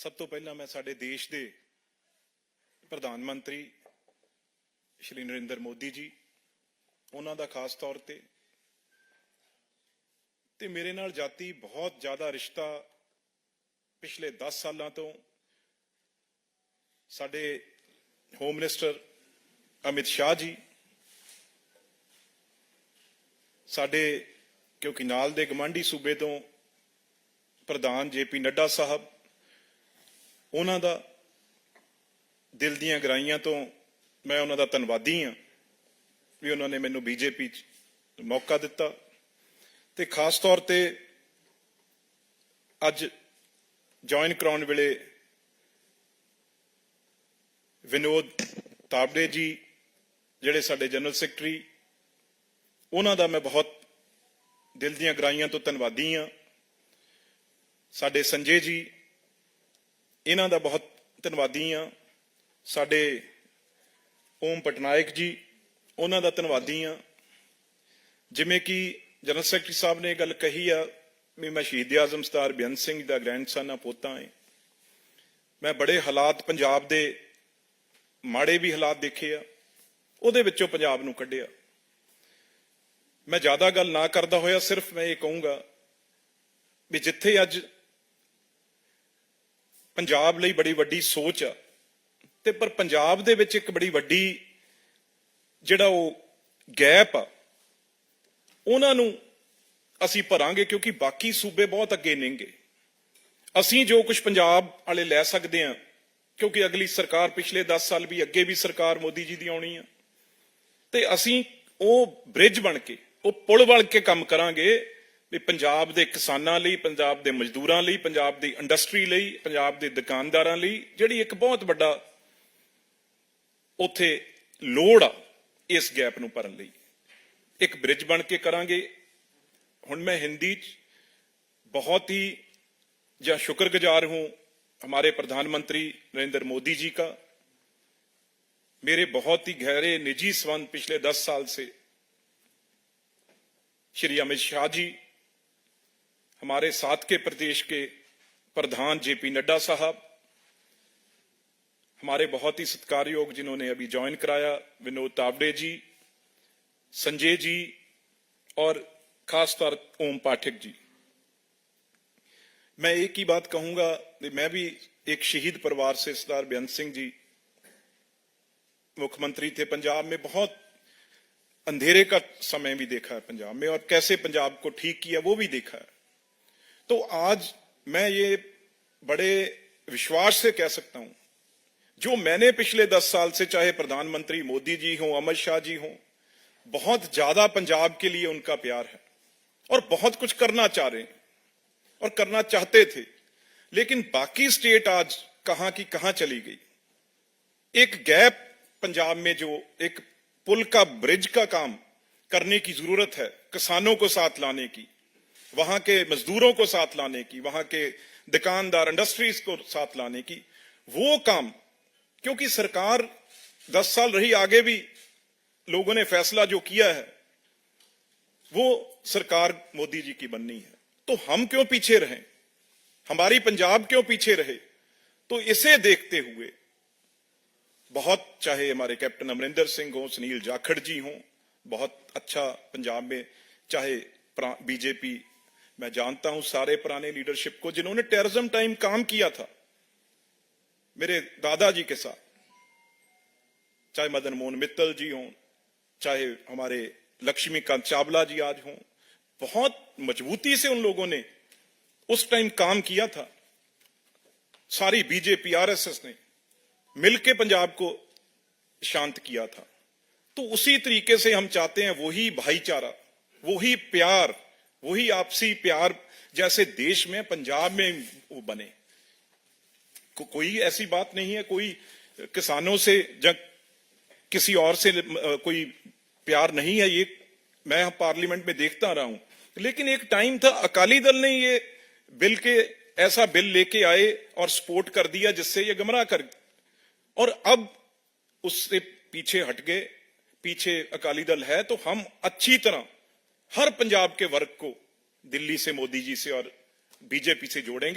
ਸਭ ਤੋਂ ਪਹਿਲਾਂ ਮੈਂ ਸਾਡੇ ਦੇਸ਼ ਦੇ ਪ੍ਰਧਾਨ ਮੰਤਰੀ ਸ਼੍ਰੀ ਨਰਿੰਦਰ ਮੋਦੀ ਜੀ, ਉਹਨਾਂ ਦਾ ਖਾਸ ਤੌਰ ਤੇ ਤੇ ਮੇਰੇ ਨਾਲ ਜਾਤੀ ਬਹੁਤ ਜ਼ਿਆਦਾ ਰਿਸ਼ਤਾ ਪਿਛਲੇ 10 ਸਾਲਾਂ ਤੋਂ ਸਾਡੇ ਹੋਮ ਮਿਨਿਸਟਰ ਅਮਿਤ ਸ਼ਾਹ ਜੀ, ਸਾਡੇ ਕਿਉਂਕਿ ਨਾਲ ਦੇ ਗਵਾਂਢੀ ਸੂਬੇ ਤੋਂ ਪ੍ਰਧਾਨ ਜੇਪੀ ਨੱਡਾ ਸਾਹਿਬ ਉਹਨਾਂ ਦਾ ਦਿਲ ਦੀਆਂ ਗਰਾਈਆਂ ਤੋਂ ਮੈਂ ਉਹਨਾਂ ਦਾ ਧੰਨਵਾਦੀ ਹਾਂ ਵੀ ਉਹਨਾਂ ਨੇ ਮੈਨੂੰ ਬੀਜੇਪੀ ਚ ਮੌਕਾ ਦਿੱਤਾ ਤੇ ਖਾਸ ਤੌਰ ਤੇ ਅੱਜ ਜੁਆਇਨ ਕਰਾਉਣ ਵੇਲੇ ਵਿਨੋਦ ਤਾਬੜੇ ਜੀ, ਜਿਹੜੇ ਸਾਡੇ ਜਨਰਲ ਸੈਕਟਰੀ, ਉਹਨਾਂ ਦਾ ਮੈਂ ਬਹੁਤ ਦਿਲ ਦੀਆਂ ਗਰਾਈਆਂ ਤੋਂ ਧੰਨਵਾਦੀ ਹਾਂ। ਸਾਡੇ ਸੰਜੇ ਜੀ ਇਹਨਾਂ ਦਾ ਬਹੁਤ ਧੰਨਵਾਦੀ ਹਾਂ। ਸਾਡੇ ਓਮ ਪਟਨਾਇਕ ਜੀ, ਉਹਨਾਂ ਦਾ ਧੰਨਵਾਦੀ ਹਾਂ। ਜਿਵੇਂ ਕਿ ਜਨਰਲ ਸੈਕਟਰੀ ਸਾਹਿਬ ਨੇ ਇਹ ਗੱਲ ਕਹੀ ਆ ਵੀ ਮੈਂ ਸ਼ਹੀਦ ਆਜ਼ਮ ਸਰਦਾਰ ਬੇਅੰਤ ਸਿੰਘ ਦਾ ਗ੍ਰੈਂਡਸਨ ਆ, ਪੋਤਾ ਹਾਂ ਮੈਂ ਬੜੇ ਹਾਲਾਤ ਪੰਜਾਬ ਦੇ ਮਾੜੇ ਵੀ ਹਾਲਾਤ ਦੇਖੇ ਆ, ਉਹਦੇ ਵਿੱਚੋਂ ਪੰਜਾਬ ਨੂੰ ਕੱਢਿਆ। ਮੈਂ ਜ਼ਿਆਦਾ ਗੱਲ ਨਾ ਕਰਦਾ ਹੋਇਆ, ਸਿਰਫ ਮੈਂ ਇਹ ਕਹੂੰਗਾ ਵੀ ਜਿੱਥੇ ਅੱਜ ਪੰਜਾਬ ਲਈ ਬੜੀ ਵੱਡੀ ਸੋਚ ਆ। ਤੇ ਪਰ ਪੰਜਾਬ ਦੇ ਵਿੱਚ ਇੱਕ ਬੜੀ ਵੱਡੀ ਜਿਹੜਾ ਉਹ ਗੈਪ ਆ, ਉਹਨਾਂ ਨੂੰ ਅਸੀਂ ਭਰਾਂਗੇ ਕਿਉਂਕਿ ਬਾਕੀ ਸੂਬੇ ਬਹੁਤ ਅੱਗੇ ਨੇਗੇ। ਅਸੀਂ ਜੋ ਕੁਝ ਪੰਜਾਬ ਵਾਲੇ ਲੈ ਸਕਦੇ ਆ, ਕਿਉਂਕਿ ਅਗਲੀ ਸਰਕਾਰ ਪਿਛਲੇ 10 ਸਾਲ ਵੀ ਅੱਗੇ ਵੀ ਸਰਕਾਰ ਮੋਦੀ ਜੀ ਦੀ ਆਉਣੀ ਆ। ਤੇ ਅਸੀਂ ਉਹ ਬ੍ਰਿਜ ਬਣ ਕੇ, ਉਹ ਪੁਲ ਬਣ ਕੇ ਕੰਮ ਕਰਾਂਗੇ ਵੀ ਪੰਜਾਬ ਦੇ ਕਿਸਾਨਾਂ ਲਈ ਪੰਜਾਬ ਦੇ ਮਜ਼ਦੂਰਾਂ ਲਈ ਪੰਜਾਬ ਦੀ ਇੰਡਸਟਰੀ ਲਈ ਪੰਜਾਬ ਦੇ ਦੁਕਾਨਦਾਰਾਂ ਲਈ ਜਿਹੜੀ ਇੱਕ ਬਹੁਤ ਵੱਡਾ ਉੱਥੇ ਲੋੜ ਆ ਇਸ ਗੈਪ ਨੂੰ ਭਰਨ ਲਈ ਇੱਕ ਬ੍ਰਿਜ ਬਣ ਕੇ ਕਰਾਂਗੇ ਹੁਣ ਮੈਂ ਹਿੰਦੀ ਚ बहुत ही या शुक्रगुजार हूं हमारे प्रधानमंत्री नरेंद्र मोदी जी का मेरे बहुत ही गहरे निजी संबंध पिछले दस साल से श्री अमित शाह जी हमारे साथ के प्रदेश के प्रधान जेपी नड्डा साहब, हमारे बहुत ही सत्कारयोग जिन्होंने अभी ज्वाइन कराया, विनोद तावड़े जी, संजय जी और खासतौर ओम पाठक जी। मैं एक ही बात कहूँगा, मैं भी एक शहीद परिवार से सरदार बेअंत सिंह जी, मुख्यमंत्री थे पंजाब में, बहुत अंधेरे का समय भी देखा है पंजाब में और कैसे पंजाब को ठीक किया वो भी देखा है। तो आज मैं ये बड़े विश्वास से कह सकता हूँ, जो मैंने पिछले दस साल से, चाहे प्रधानमंत्री मोदी जी हों, अमित शाह जी हों, बहुत ज़्यादा पंजाब के लिए उनका प्यार है और बहुत कुछ करना चाह रहे और करना चाहते थे, लेकिन बाकी स्टेट आज कहाँ की कहाँ चली गई? एक गैप पंजाब में जो एक पुल का ब्रिज का काम करने की ज़रूरत है, किसानों को साथ लाने की वहाँ के मजदूरों को साथ लाने की, वहाँ के दुकानदार इंडस्ट्रीज़ को साथ लाने की, वो काम, क्योंकि सरकार दस साल रही, आगे भी लोगों ने फैसला जो किया है, वो सरकार मोदी जी की बननी है। तो हम क्यों पीछे रहें? हमारी पंजाब क्यों पीछे रहे? तो इसे देखते हुए, बहुत चाहे हमारे कैप्टन अमरिंदर सिंह हो, सुनील जाखड़ जी हो, बहुत अच्छा पंजाब में, चाहे बीजेपी मैं जानता हूँ सारे पुराने लीडरशिप को जिन्होंने टेररिज्म टाइम काम किया था, मेरे दादाजी के साथ, चाहे मदन मोहन मित्तल जी हों, चाहे हमारे लक्ष्मीकांत चावला जी आज हों, बहुत मजबूती से उन लोगों ने उस टाइम काम किया था। सारी बीजेपी आरएसएस ने मिलके पंजाब को शांत किया था। तो उसी तरीके से हम चाहते हैं वही भाईचारा, वही प्यार वही आपसी प्यार जैसे देश में पंजाब में वो बने। को, कोई ऐसी बात नहीं है कोई किसानों से जब किसी और से कोई प्यार नहीं है ये मैं पार्लियामेंट में देखता रहा हूँ। लेकिन एक टाइम था अकाली दल ने ये बिल के ऐसा बिल लेके आए और सपोर्ट कर दिया जिससे ये गमराह कर और अब उससे पीछे हट गए पीछे अकाली दल है तो हम अच्छी तरह हर पंजाब के वर्ग को दिल्ली से मोदी जी से और बीजेपी से जोड़ेंगे